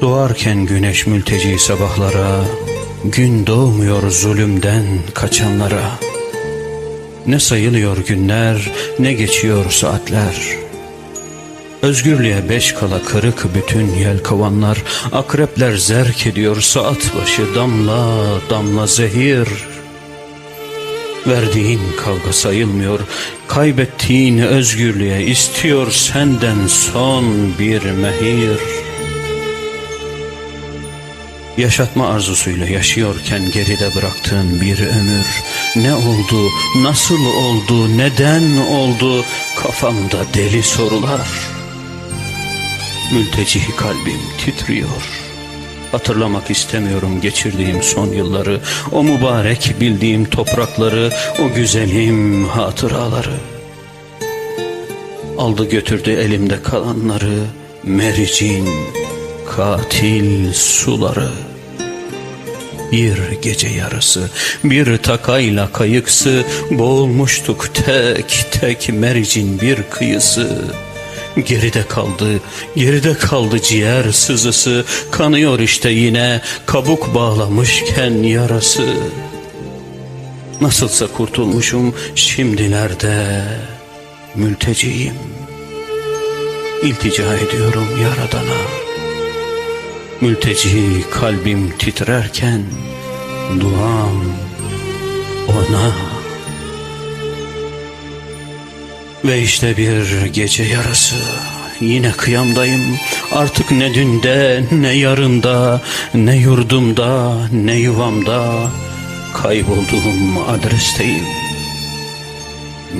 Doğarken güneş mülteci sabahlara, gün doğmuyor zulümden kaçanlara. Ne sayılıyor günler, ne geçiyor saatler. Özgürlüğe beş kala kırık bütün yelkovanlar, akrepler zerk ediyor saat başı damla damla zehir. Verdiğin kavga sayılmıyor, kaybettiğin özgürlüğe istiyor senden son bir mehir. Yaşatma arzusuyla yaşıyorken geride bıraktığın bir ömür Ne oldu, nasıl oldu, neden oldu? Kafamda deli sorular. Mülteci kalbim titriyor. Hatırlamak istemiyorum geçirdiğim son yılları O mübarek bildiğim toprakları O güzelim hatıraları. Aldı götürdü elimde kalanları Mericin katil suları. Bir gece yarısı bir takayla kayıksı boğulmuştuk tek tek mericin bir kıyısı. Geride kaldı, geride kaldı ciğer sızısı Kanıyor işte yine kabuk bağlamışken yarası. Nasılsa kurtulmuşum şimdilerde mülteciyim. İltica ediyorum Yaradan'a Mülteci kalbim titrerken duam ona. Ve işte bir gece yarısı yine kıyamdayım. Artık ne dünde ne yarında ne yurdumda ne yuvamda Kaybolduğum adresteyim.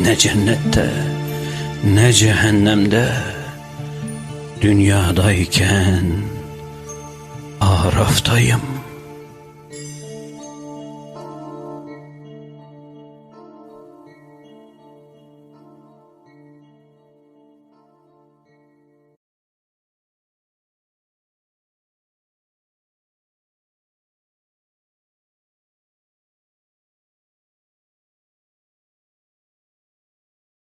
Ne cennette ne cehennemde Dünyadayken Har of Time.